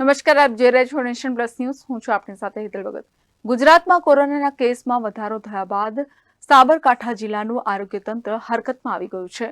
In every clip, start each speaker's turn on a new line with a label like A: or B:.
A: નમસ્કાર, આપ જોઈ રહ્યા છો નેશન પ્લસ ન્યૂઝ. હું છું આપની સાથે હિતલ ભગત. ગુજરાતમાં કોરોનાના કેસમાં વધારો થયા બાદ સાબરકાંઠા જિલ્લાનું આરોગ્ય તંત્ર હરકતમાં આવી ગયું છે.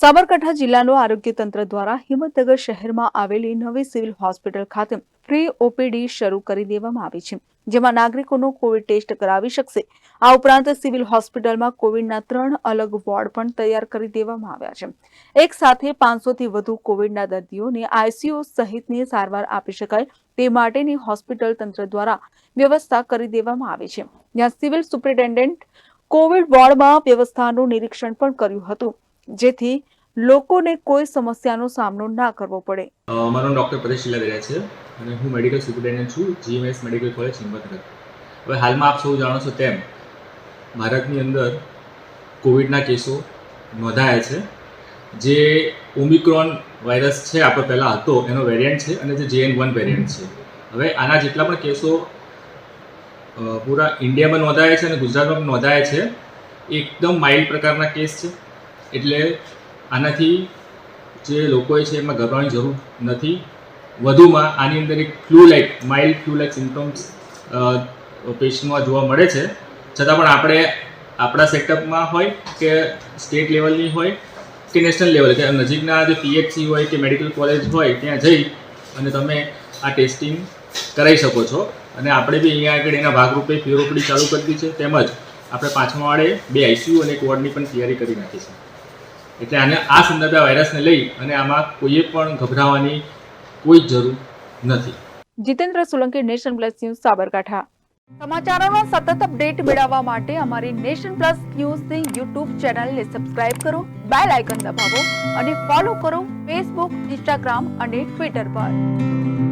A: સાબરકાંઠા જિલ્લાનું આરોગ્ય તંત્ર દ્વારા હિંમતનગર શહેરમાં આવેલી નવી સિવિલ હોસ્પિટલ ખાતે ફ્રી ઓપીડી શરૂ કરી દેવામાં આવી છે, જેમાં નાગરિકોનો કોવિડ ટેસ્ટ કરાવી શકશે. આ ઉપરાંત સિવિલ હોસ્પિટલમાં કોવિડના ત્રણ અલગ વોર્ડ પણ તૈયાર કરી દેવામાં આવ્યા છે. એક સાથે પાંચસોથી વધુ કોવિડના દર્દીઓને આઈસીયુ સહિતની સારવાર આપી શકાય તે માટેની હોસ્પિટલ તંત્ર દ્વારા વ્યવસ્થા કરી દેવામાં આવી છે. જ્યાં સિવિલ સુપ્રિન્ટેન્ડન્ટ કોવિડ વોર્ડમાં વ્યવસ્થાનું નિરીક્ષણ પણ કર્યું હતું. જેથી લોકોને કોઈ સમસ્યાનો સામનો ના કરવો પડે.
B: મારો ડૉક્ટર પરેશ શિલાદરિયા છે અને હું મેડિકલ સુપ્રિન્ટેન્ડન્ટ છું, જીએમએસ મેડિકલ કોલેજ હિંમતનગર. હવે હાલમાં આપ સૌ જાણો છો તેમ ભારતની અંદર કોવિડના કેસો નોંધાયા છે. જે ઓમિક્રોન વાયરસ છે, આપણો પહેલાં હતો, એનો વેરિયન્ટ છે અને જે જેએન વન વેરિયન્ટ છે. હવે આના જેટલા પણ કેસો પૂરા ઇન્ડિયામાં નોંધાયા છે અને ગુજરાતમાં પણ નોંધાયા છે. એકદમ માઇલ્ડ પ્રકારના કેસ છે. એટલે આનાથી જે લોકોએ છે એમાં ગભરાવાની જરૂર નથી. વધુમાં આની અંદર એક flu like mild flu like symptoms પેશન્ટમાં જોવા મળે છે. છતાં પણ આપણે આપણા સેટઅપમાં હોય કે સ્ટેટ લેવલની હોય કે નેશનલ લેવલ, કે નજીકના જે પીએચસી હોય કે મેડિકલ કોલેજ હોય, ત્યાં જઈ અને તમે આ ટેસ્ટિંગ કરાવી શકો છો. અને આપણે બી અહીંયા આગળ એના ભાગરૂપે ફ્યુરોપડી ચાલુ કરી દીધી છે. તેમજ આપણે પાંચમા વાળે બે આઈસીયુ અને એક વોર્ડની પણ તૈયારી કરી નાખી છે. એટલે આને આ સંદર્ભે વાયરસને લઈ અને આમાં કોઈએ પણ ગભરાવાની કોઈ જરૂર નથી.
A: Jitendra Solanki, nation plus news, Sabarkantha. સમાચારોનો સતત અપડેટ મેળવવા માટે અમારી નેશન પ્લસ ન્યૂઝની યુટ્યુબ ચેનલને સબસ્ક્રાઇબ કરો, બેલ આઇકન દબાવો અને ફોલો કરો ફેસબુક, ઇન્સ્ટાગ્રામ અને ટ્વિટર પર.